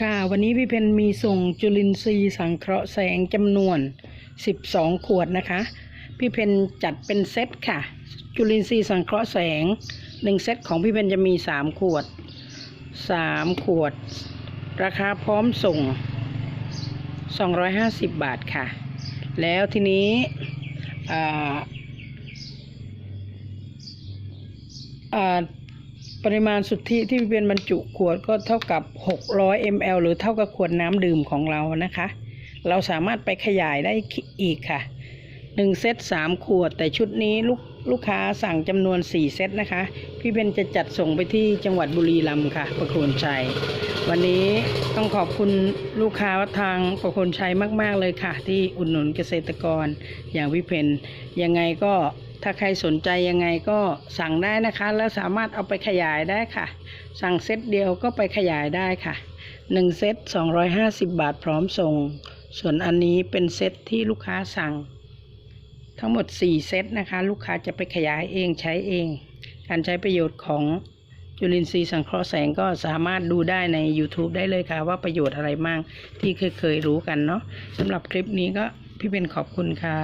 ค่ะวันนี้พี่เพนมีส่งจุลินทรีย์สังเคราะห์แสงจำนวน 12 ขวดนะคะ พี่เพนจัดเป็นเซตค่ะ จุลินทรีย์สังเคราะห์แสง 1 เซตของพี่เพนจะมี 3 ขวด 3 ขวด ราคาพร้อมส่ง 250 บาทค่ะ แล้วทีนี้อ่าอ่า ปริมาณสุทธิที่เป็นบรรจุขวดก็เท่ากับ 600 ml หรือเท่ากับขวดน้ำดื่มของเรานะคะ เราสามารถไปขยายได้อีกค่ะ 1 เซต 3 ขวด แต่ชุดนี้ลูกลูกค้าสั่งจำนวน 4 เซตนะคะ พี่เบนจะจัดส่งไปที่จังหวัดบุรีรัมย์ค่ะ ประโคนชัย วันนี้ต้องขอบคุณลูกค้าทางประโคนชัยมาก ๆ เลยค่ะ ที่อุดหนุนเกษตรกรอย่างพี่เพนยังไงก็ ถ้าใครสนใจยังไงก็สั่งได้นะคะ แล้วสามารถเอาไปขยายได้ค่ะ สั่งเซตเดียวก็ไปขยายได้ค่ะ 1 เซต 250 บาทพร้อมส่ง ส่วนอันนี้เป็นเซตที่ลูกค้าสั่ง ทั้งหมด 4 เซตนะคะ ลูกค้าจะไปขยายเองใช้เอง การใช้ประโยชน์ของจุลินทรีย์สังเคราะห์แสงก็สามารถดูได้ใน YouTube ได้เลยค่ะ ว่าประโยชน์อะไรบ้างที่เคยเคยรู้กันเนาะสำหรับคลิปนี้ก็พี่เป็นขอบคุณค่ะ